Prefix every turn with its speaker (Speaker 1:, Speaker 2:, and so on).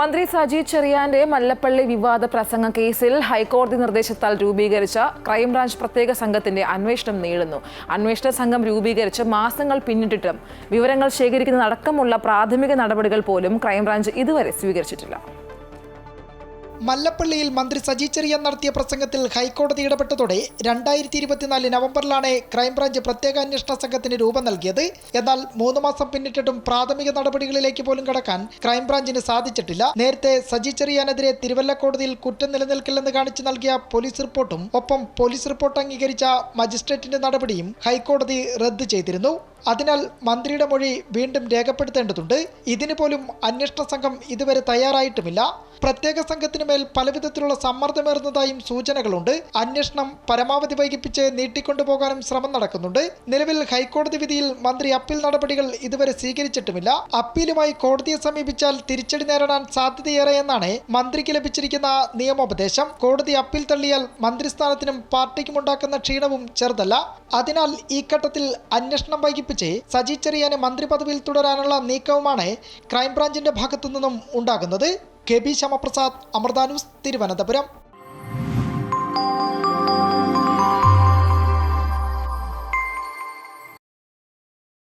Speaker 1: മന്ത്രി സജി ചെറിയാന്റെ മല്ലപ്പള്ളി വിവാദ പ്രസംഗ കേസിൽ ഹൈക്കോടതി നിർദ്ദേശത്താൽ രൂപീകരിച്ച ക്രൈംബ്രാഞ്ച് പ്രത്യേക സംഘത്തിന്റെ അന്വേഷണം നീളുന്നു. അന്വേഷണ സംഘം രൂപീകരിച്ച് മാസങ്ങൾ പിന്നിട്ടിട്ടും വിവരങ്ങൾ ശേഖരിക്കുന്നതടക്കമുള്ള പ്രാഥമിക നടപടികൾ പോലും ക്രൈംബ്രാഞ്ച് ഇതുവരെ സ്വീകരിച്ചിട്ടില്ല.
Speaker 2: മല്ലപ്പള്ളിയിൽ മന്ത്രി സജി ചെറിയാൻ നടത്തിയ പ്രസംഗത്തിൽ ഹൈക്കോടതി ഇടപെട്ടതോടെ രണ്ടായിരത്തി ഇരുപത്തിനാല് നവംബറിലാണ് ക്രൈംബ്രാഞ്ച് പ്രത്യേക അന്വേഷണ സംഘത്തിന് രൂപം നൽകിയത്. എന്നാൽ മൂന്ന് മാസം പിന്നിട്ടിട്ടും പ്രാഥമിക നടപടികളിലേക്ക് പോലും കടക്കാൻ ക്രൈംബ്രാഞ്ചിന് സാധിച്ചിട്ടില്ല. നേരത്തെ സജി ചെറിയാനെതിരെ തിരുവല്ല കോടതിയിൽ കുറ്റം നിലനിൽക്കില്ലെന്ന് കാണിച്ചു നൽകിയ പോലീസ് റിപ്പോർട്ടും ഒപ്പം പോലീസ് റിപ്പോർട്ട് അംഗീകരിച്ച മജിസ്ട്രേറ്റിന്റെ നടപടിയും ഹൈക്കോടതി റദ്ദ് ചെയ്തിരുന്നു. അതിനാൽ മന്ത്രിയുടെ മൊഴി വീണ്ടും രേഖപ്പെടുത്തേണ്ടതുണ്ട്. ഇതിനു പോലും അന്വേഷണ സംഘം ഇതുവരെ തയ്യാറായിട്ടുമില്ല. പ്രത്യേക സംഘത്തിന് മേൽ പലവിധത്തിലുള്ള സമ്മർദ്ദമേറുന്നതായും സൂചനകളുണ്ട്. അന്വേഷണം പരമാവധി വൈകിപ്പിച്ച് നീട്ടിക്കൊണ്ടുപോകാനും ശ്രമം നടക്കുന്നുണ്ട്. നിലവിൽ ഹൈക്കോടതി വിധിയിൽ മന്ത്രി അപ്പീൽ നടപടികൾ ഇതുവരെ സ്വീകരിച്ചിട്ടുമില്ല. അപ്പീലുമായി കോടതിയെ സമീപിച്ചാൽ തിരിച്ചടി നേരിടാൻ സാധ്യതയേറെയെന്നാണ് മന്ത്രിക്ക് ലഭിച്ചിരിക്കുന്ന നിയമോപദേശം. കോടതി അപ്പീൽ തള്ളിയാൽ മന്ത്രിസ്ഥാനത്തിനും പാർട്ടിക്കും ഉണ്ടാക്കുന്ന ക്ഷീണവും ചെറുതല്ല. അതിനാൽ ഈ ഘട്ടത്തിൽ അന്വേഷണം വൈകിപ്പിച്ച് സജി ചെറിയാനെ മന്ത്രി പദവിയിൽ തുടരാനുള്ള നീക്കവുമാണ് ക്രൈംബ്രാഞ്ചിന്റെ ഭാഗത്തു നിന്നും ഉണ്ടാകുന്നത്. K B Shyamaprasad Amrita news Thiruvananthapuram.